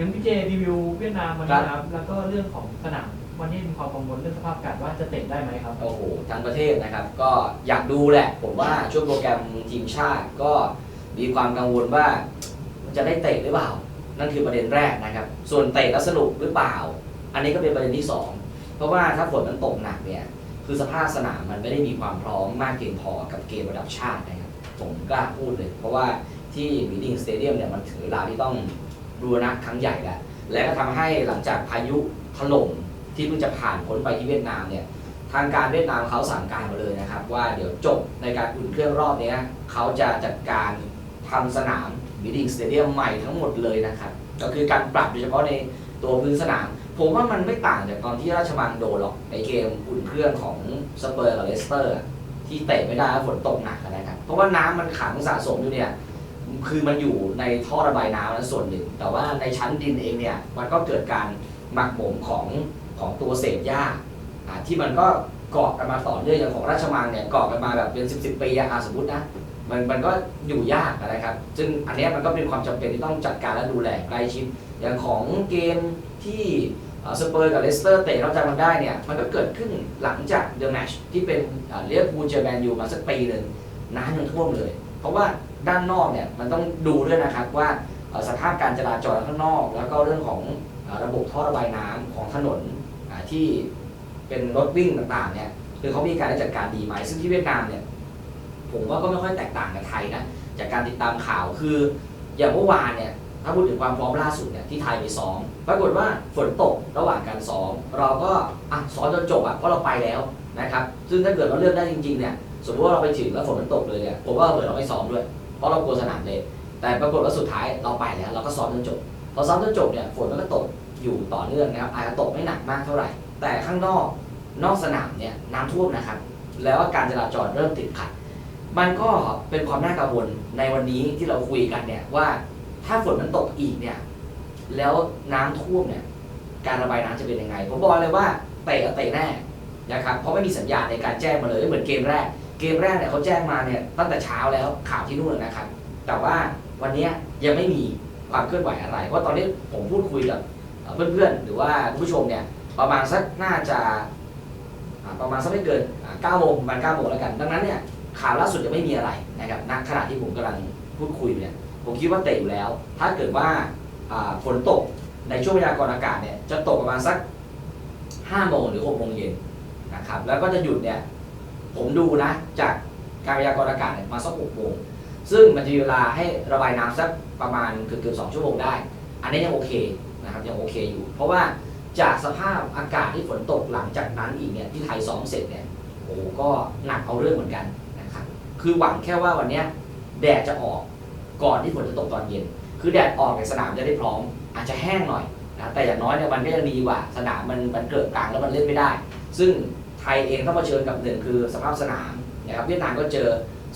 งั้นพี่เจรีวิวเวียดนามวันครันี้บนะครับ แล้วก็เรื่องของสนามวันนี้มีความกังวลเรื่องสภาพอากาศว่าจะเตะได้ไหมครับ โอ้โหทั้งประเทศนะครับ ก็อยากดูแหละ ผมว่าช่วงโปรแกรมทีมชาติก็มีความกังวลว่าจะได้เตะหรือเปล่า นั่นคือประเด็นแรกนะครับ ส่วนเตะแล้วสนุกหรือเปล่า อันนี้ก็เป็นประเด็นที่สองเพราะว่าถ้าฝนมันตกหนักเนี่ยคือสภาพสนามมันไม่ได้มีความพร้อมมากเพียงพอกับเกมระดับชาตินะครับผมกล้าพูดเลย เพราะว่าที่บีดิงสเตเดียมเนี่ยมันถึงเวลาที่ต้อง รูรณะครั้งใหญ่แล้วและก็ทำให้หลังจากพายุถล่มที่เพิ่งจะผ่านพ้นไปที่เวียดนามเนี่ยทางการเวียดนามเขาสั่งการมาเลยนะครับ ว่าเดี๋ยวจบในการอุ่นเครื่องรอบนี้เขาจะจัดการทำสนามบีดิงสเตเดียมใหม่ทั้งหมดเลยนะครับก็คือการปรับโดยเฉพาะในตัวพื้นสนาม ผมว่ามันไม่ต่างจากตอนที่ราชมังโดนหรอกในเกมอุ่นเครื่องของสเปอร์กับเลสเตอร์ที่เตะไม่ได้ฝนตกหนักนะครับเพราะว่าน้ำมันขังสะสมอยู่เนี่ย คือมันอยู่ในท่อระบายน้ำนั้นส่วนหนึ่ง แต่ว่าในชั้นดินเองเนี่ยมันก็เกิดการหมักหมมของของตัวเศษหญ้าอ่าที่มันก็เกาะกันมาต่อเนื่องอย่างของราชมังเนี่ยเกาะกันมาแบบเป็นสิบสิบปีอะอะสมมตินะมันมันก็อยู่ยากนะครับ ซึ่งอันนี้มันก็เป็นความจำเป็นที่ต้องจัดการและดูแลใกล้ชิด อย่างของเกมที่สเปอร์กับเลสเตอร์เตะเราจำกันได้เนี่ย มันก็เกิดขึ้นหลังจากเดอะแมชที่เป็นเรียบูเจอแมนยูมาสักปีหนึ่งน้ำยังท่วมเลย เพราะว่า ด้านนอกเนี่ยมันต้องดูด้วยนะครับว่าสภาพการจราจรข้างนอก แล้วก็เรื่องของระบบท่อระบายน้ำของถนนที่เป็นรถวิ่งต่างๆเนี่ยคือเขามีการจัดการดีไหมซึ่งที่เวียดนามเนี่ยผมว่าก็ไม่ค่อยแตกต่างกับไทยนะจากการติดตามข่าวคือ อย่างเมื่อวานเนี่ยถ้าพูดถึงความพร้อมล่าสุดเนี่ยที่ไทยไปซ้อมปรากฏว่าฝนตกระหว่างการซ้อมเราก็อะซ้อมจนจบอะเพราะเราไปแล้วนะครับ ซึ่งถ้าเกิดเราเลือกได้จริงๆเนี่ยสมมติว่าเราไปถึงแล้วฝนมันตกเลยเนี่ยผมว่าเผื่อเราไม่ซ้อมด้วย เพราะเรากลัวสนามเละแต่ปรากฏว่าสุดท้ายเราไปแล้วเราก็ซ้อมจนจบพอซ้อมจนจบเนี่ยฝนมันก็ตกอยู่ต่อเนื่องนะครับอาจจะตกไม่หนักมากเท่าไหร่ แต่ข้างนอกนอกสนามเนี่ยน้ำท่วมนะครับ แล้วการจราจรเริ่มติดขัด มันก็เป็นความน่ากังวลในวันนี้ที่เราคุยกันเนี่ยว่าถ้าฝนมันตกอีกเนี่ยแล้วน้ำท่วมเนี่ยการระบายน้ำจะเป็นยังไง ผมบอกเลยว่าเตะอะเตะแน่นะครับเพราะไม่มีสัญญาณในการแจ้งมาเลยเหมือนเกมแรก เกมแรกเนี่ยเขาแจ้งมาเนี่ยตั้งแต่เช้าแล้วข่าวที่นู่นนะครับ แต่ว่าวันนี้ยังไม่มีความเคลื่อนไหวอะไร เพราะตอนนี้ผมพูดคุยกับเพื่อนๆ หรือว่าผู้ชมเนี่ยประมาณสักน่าจะประมาณสักไม่เกินเก้าโมงประมาณเก้าโมงแล้วกัน ดังนั้นเนี่ยข่าวล่าสุดยังไม่มีอะไรนะครับณขณะที่ผมกำลังพูดคุยเนี่ยผมคิดว่าเตะอยู่แล้ว ถ้าเกิดว่าอ่าฝนตกในช่วงพยากรณ์อากาศเนี่ยจะตกประมาณสัก5โมงหรือ6โมงเย็นนะครับแล้วก็จะหยุดเนี่ย ผมดูนะจากการพยากรณ์อากาศมาสัก6โมงซึ่งมันจะมีเวลาให้ระบายน้ำสักประมาณเกือบเกือบสองชั่วโมงได้ อันนี้ยังโอเคนะครับยังโอเคอยู่ เพราะว่าจากสภาพอากาศที่ฝนตกหลังจากนั้นอีกเนี่ยที่ไทยซ้อมเสร็จเนี่ยโอ้ก็หนักเอาเรื่องเหมือนกันนะครับคือหวังแค่ว่าวันเนี้ยแดดจะออกก่อนที่ฝนจะตกตอนเย็น คือแดดออกในสนามจะได้พร้อม อาจจะแห้งหน่อยนะแต่อย่างน้อยเนี่ยมันก็ยังดีกว่า สนามมันมันเกิดกลางแล้วมันเล่นไม่ได้ ซึ่ง ไทยเองต้องมาเผชิญกับหนึ่งคือสภาพสนามนะครับเวียดนามก็เจอ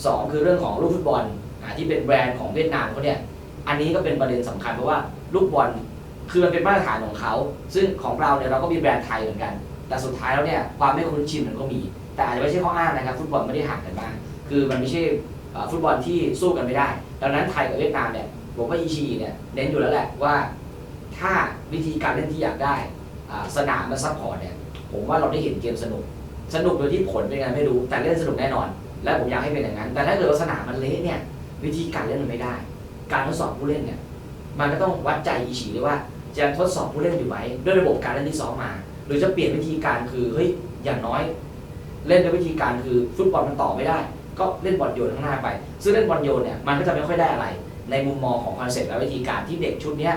สองคือเรื่องของลูกฟุตบอลที่เป็นแบรนด์ของเวียดนามเขาเนี่ยอันนี้ก็เป็นประเด็นสำคัญเพราะว่าลูกบอลคือมันเป็นมาตรฐานของเขา ซึ่งของเราเนี่ยเราก็มีแบรนด์ไทยเหมือนกัน แต่สุดท้ายแล้วเนี่ยความไม่คุ้นชินมันก็มี แต่อาจจะไม่ใช่ข้ออ้างนะครับฟุตบอลไม่ได้ห่างกันมากคือมันไม่ใช่ฟุตบอลที่สู้กันไม่ได้ ดังนั้นไทยกับเวียดนามเนี่ยผมว่าอีชีเนี่ยเน้นอยู่แล้วแหละว่า ถ้าวิธีการเล่นที่อยากได้สนามมันซัพพอร์ตเนี่ยผมว่าเราได้เห็นเกมสนุก สนุกโดยที่ผลเป็นไงไม่รู้ แต่เล่นสนุกแน่นอน และผมอยากให้เป็นอย่างนั้น แต่ถ้าเกิดว่าสนามมันเละเนี่ย วิธีการเล่นมันไม่ได้ การทดสอบผู้เล่นเนี่ย มันก็ต้องวัดใจอีฉีเลยว่า จะทดสอบผู้เล่นอยู่ไหมด้วยระบบการเล่นที่ซ้อมมา หรือจะเปลี่ยนวิธีการคือเฮ้ยอย่างน้อย เล่นด้วยวิธีการคือฟุตบอลมันต่อไม่ได้ ก็เล่นบอลโยนข้างหน้าไป ซึ่งเล่นบอลโยนเนี่ยมันก็จะไม่ค่อยได้อะไร ในมุมมองของคอนเซ็ปต์และวิธีการที่เด็กชุดนี้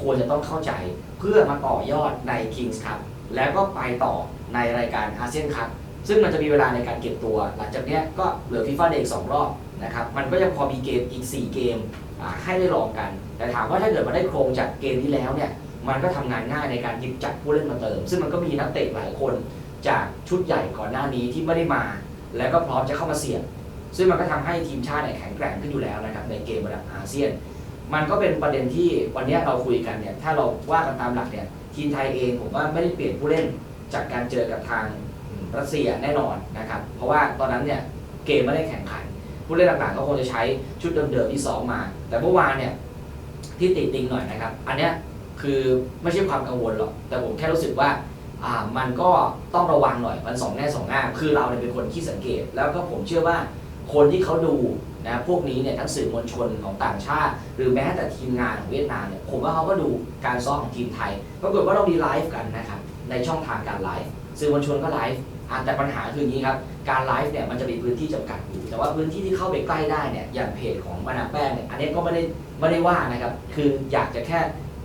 ควรจะต้องเข้าใจเพื่อมาต่อยอดใน Kings Cup แล้วก็ไปต่อในรายการอาเซียนคัพซึ่งมันจะมีเวลาในการเก็บตัว หลังจากนี้ก็เหลือฟีฟ่าเดย์สองรอบนะครับมันก็ยังพอมีเกมอีก 4 เกมให้ได้ลองกัน แต่ถามว่าถ้าเกิดมาได้โครงจากเกมที่แล้วเนี่ยมันก็ทำงานง่ายในการหยิบจับผู้เล่นมาเติม ซึ่งมันก็มีนักเตะหลายคนจากชุดใหญ่ก่อนหน้านี้ที่ไม่ได้มา แล้วก็พร้อมจะเข้ามาเสี่ยง ซึ่งมันก็ทำให้ทีมชาติแข็งแกร่งขึ้นอยู่แล้วนะครับในเกมระดับอาเซียน มันก็เป็นประเด็นที่วันนี้เราคุยกันเนี่ยถ้าเราว่ากันตามหลักเนี่ย ทีมไทยเองผมว่าไม่ได้เปลี่ยนผู้เล่นจากการเจอกับทางรัสเซียแน่นอนนะครับ เพราะว่าตอนนั้นเนี่ยเกมไม่ได้แข่งขัน ผู้เล่นหลักๆก็คงจะใช้ชุดเดิมๆที่ซ้อมมา แต่เมื่อวานเนี่ยที่ติดติงหน่อยนะครับ อันเนี้ยคือไม่ใช่ความกังวลหรอก แต่ผมแค่รู้สึกว่าอ่ามันก็ต้องระวังหน่อยมันสองแง่สองง่ามคือเราเนี่ยเป็นคนขี้สังเกต แล้วก็ผมเชื่อว่าคนที่เขาดู นะพวกนี้เนี่ยทั้งสื่อมวลชนของต่างชาติ หรือแม้แต่ทีมงานของเวียดนามเนี่ยผมว่าเขาก็ดูการซ้อมของทีมไทยปรากฏว่าเรามีไลฟ์กันนะครับในช่องทางการไลฟ์สื่อมวลชนก็ไลฟ์แต่ปัญหาคืออย่างนี้ครับ การไลฟ์เนี่ยมันจะมีพื้นที่จำกัดอยู่ แต่ว่าพื้นที่ที่เข้าไปใกล้ได้เนี่ยอย่างเพจของมานาแป้งเนี่ยอันนี้ก็ไม่ได้ไม่ได้ว่านะครับ คืออยากจะแค่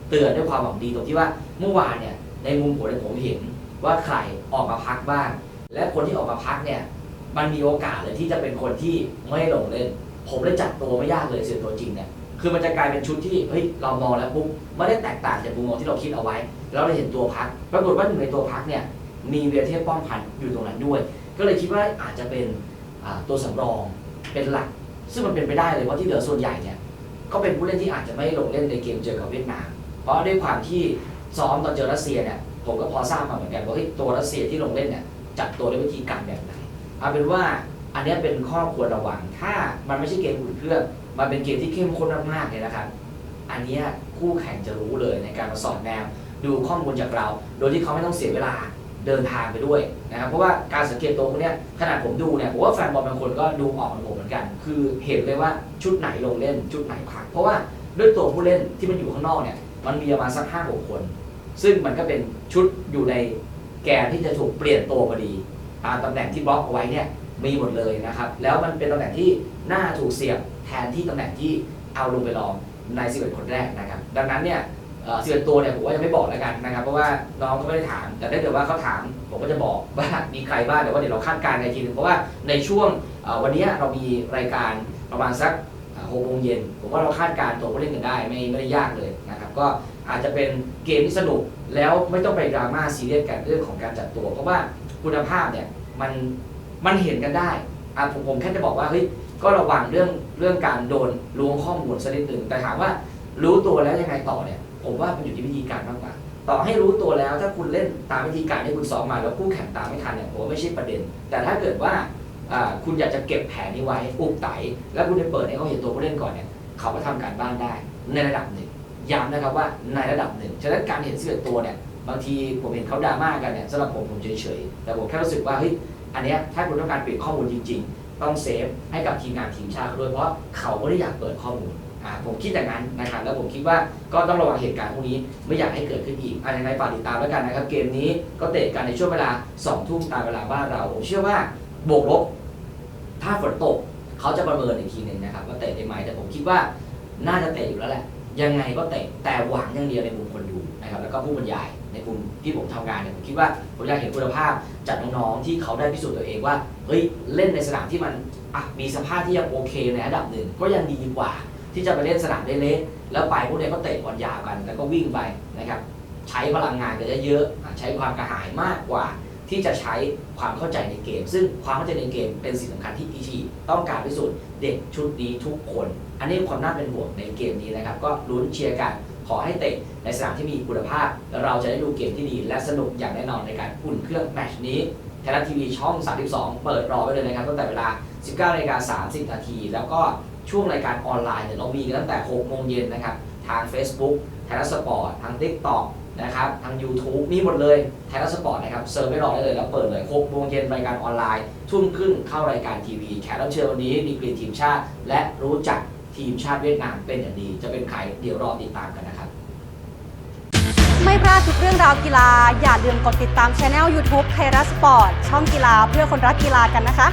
เตือนด้วยความหวังดีตรงที่ว่าเมื่อวานเนี่ยในมุมผมผมเห็นว่าใครออกมาพักบ้าง และคนที่ออกมาพักเนี่ยมันมีโอกาสเลยที่จะเป็นคนที่ไม่ลงเล่น ผมเลยจัดตัวไม่ยากเลยเสียตัวจริงเนี่ยคือมันจะกลายเป็นชุดที่เฮ้ยเรามองแล้วปุ๊บไม่ได้แตกต่างจากมุมมองที่เราคิดเอาไว้ แล้วเราเห็นตัวพักปรากฏว่าหนึ่งในตัวพักเนี่ยมีเวียเทพป้อมพันธ์อยู่ตรงนั้นด้วย ก็เลยคิดว่าอาจจะเป็นตัวสำรองเป็นหลัก ซึ่งมันเป็นไปได้เลยเพราที่เหลือส่วนใหญ่เนี่ยก็เป็นผู้เล่นที่อาจจะไม่ลงเล่นในเกมเจอกับเวียดนาม เพราะด้วยความที่ซ้อมตอนเจอรัสเซียเนี่ยผมก็พอทราบมาเหมือนกันว่าเฮ้ยตัวรัสเซียที่ลงเล่นเนี่ยจัดตัวด้วยวิธีการแบบไหนเอาเป็นว่า อันนี้เป็นข้อควรระวัง ถ้ามันไม่ใช่เกมอุ่นเครื่อง มันเป็นเกมที่เข้มข้นมากๆเลยนะครับ อันนี้คู่แข่งจะรู้เลยในการมาสอดแนมดูข้อมูลจากเรา โดยที่เขาไม่ต้องเสียเวลาเดินทางไปด้วยนะครับ เพราะว่าการสังเกตตัวพวกนี้ขนาดผมดูเนี่ยผมว่าแฟนบอลบางคนก็ดูออกเหมือนผมเหมือนกัน คือเห็นเลยว่าชุดไหนลงเล่นชุดไหนพัก เพราะว่าด้วยตัวผู้เล่นที่มันอยู่ข้างนอกเนี่ยมันมีประมาณสักห้าหกคน ซึ่งมันก็เป็นชุดอยู่ในแกนที่จะถูกเปลี่ยนตัวพอดี ตามตำแหน่งที่บล็อกเอาไว้เนี่ย มีหมดเลยนะครับ แล้วมันเป็นตำแหน่งที่น่าถูกเสียบแทนที่ตำแหน่งที่เอาลงไปลองใน 11 คนแรกนะครับ ดังนั้นเนี่ยสิบเอ็ดตัวเนี่ยผมว่ายังไม่บอกแล้วกันนะครับ เพราะว่าน้องก็ไม่ได้ถาม แต่ถ้าเกิดว่าเขาถามผมก็จะบอกว่ามีใครบ้างเดี๋ยวว่าเดี๋ยวเราคาดการณ์กันทีหนึงเพราะว่าในช่วงวันนี้เรามีรายการประมาณสักหกโมงเย็นผมว่าเราคาดการณ์ตัวผู้เล่นกันได้ไม่ไม่ได้ยากเลยนะครับก็อาจจะเป็นเกมที่สนุกแล้วไม่ต้องไปดราม่าซีเรียสกันเรื่องของการจัดตัว เพราะว่าคุณภาพเนี่ยมัน มันเห็นกันได้อะผมผมแค่จะบอกว่าเฮ้ยก็ระวังเรื่องเรื่องการโดนล้วงข้อมูลสักนิดหนึ่งแต่ถามว่ารู้ตัวแล้วยังไงต่อเนี่ย ผมว่ามันอยู่ที่วิธีการมากกว่า ต่อให้รู้ตัวแล้วถ้าคุณเล่นตามวิธีการที่คุณซ้อมมาแล้วคู่แข่งตามไม่ทันเนี่ยผมว่าไม่ใช่ประเด็น แต่ถ้าเกิดว่าอ่าคุณอยากจะเก็บแผนนี้ไว้อุกไตแล้วคุณจะเปิดให้เขาเห็นตัวผู้เล่นก่อนเนี่ยเขาก็ทำการบ้านได้ในระดับหนึ่งย้ำนะครับว่าในระดับหนึ่งฉะนั้นการเห็นสิบเอ็ดตัวเนี่ยบางทีผมเห็นเขาดราม่ากันเนี่ยสำหรับผมผมเฉยๆแต่ผมแค่รู้สึกว่าเฮ้ย อันเนี้ยถ้าคุณต้องการเปลี่ยนข้อมูลจริง ๆ ต้องเซฟให้กับทีมงานทีมชาติเขาด้วยเพราะเขาไม่ได้อยากเปิดข้อมูลอ่าผมคิดอย่างนั้นนะครับแล้วผมคิดว่าก็ต้องระวังเหตุการณ์พวกนี้ไม่อยากให้เกิดขึ้นอีกอะไรในฝากติดตามแล้วกันนะครับเกมนี้ก็เตะกันในช่วงเวลา2ทุ่มตามเวลาบ้านเราผมเชื่อว่าบวกลบ ถ้าฝนตกเขาจะประเมินอีกทีหนึ่งนะครับว่าเตะได้ไหมแต่ผมคิดว่าน่าจะเตะอยู่แล้วแหละ ยังไงก็เตะแต่หวังอย่างเดียวในมุมคนดู นะครับแล้วก็ผู้บรรยายในมุมที่ผมทำงานเนี่ยผมคิดว่าผมอยากเห็นคุณภาพจากน้องๆที่เขาได้พิสูจน์ตัวเองว่าเฮ้ยเล่นในสนามที่มันมีสภาพที่ยังโอเคในระดับหนึ่งก็ยังดีกว่า ที่จะไปเล่นสนามเละๆแล้วไปพวกนี้ก็เตะบอลยาวกัน แล้วก็วิ่งไปนะครับใช้พลังงานกันเยอะๆใช้ความกระหายมากกว่า ที่จะใช้ความเข้าใจในเกม ซึ่งความเข้าใจในเกมเป็นสิ่งสำคัญที่พีทีต้องการพิสูจน์เด็กชุดนี้ทุกคน อันนี้ความน่าเป็นห่วงในเกมนี้นะครับ ก็ลุ้นเชียร์กัน ขอให้เตะในสนามที่มีคุณภาพ เราจะได้ดูเกมที่ดีและสนุกอย่างแน่นอนในการอุ่นเครื่องแมตช์นี้ไทยรัฐทีวีช่อง 32 เปิดรอไว้เลยนะครับตั้งแต่เวลา 19นาฬิกา30 นาที แล้วก็ช่วงรายการออนไลน์เนี่ยเรามีกันตั้งแต่6โมงเย็นนะครับทาง Facebook ไทยรัฐสปอร์ตทาง TikTok นะครับทาง YouTube มีหมดเลยไทยรัฐสปอร์ตนะครับเซิร์ฟไม่รอได้เลยแล้วเปิดเลย6โมงเย็นรายการออนไลน์ ทุ่มครึ่งเข้ารายการทีวี แขกรับเชิญวันนี้ดีกรีทีมชาติ และรู้จัก ทีมชาติเวียดนามเป็นอย่างดี จะเป็นใครเดี๋ยวรอติดตามกันนะครับ ไม่พลาดทุกเรื่องราวกีฬา อย่าลืมกดติดตามช anel YouTube ไทยรัฐสปอร์ตช่องกีฬาเพื่อคนรักกีฬากันนะคะ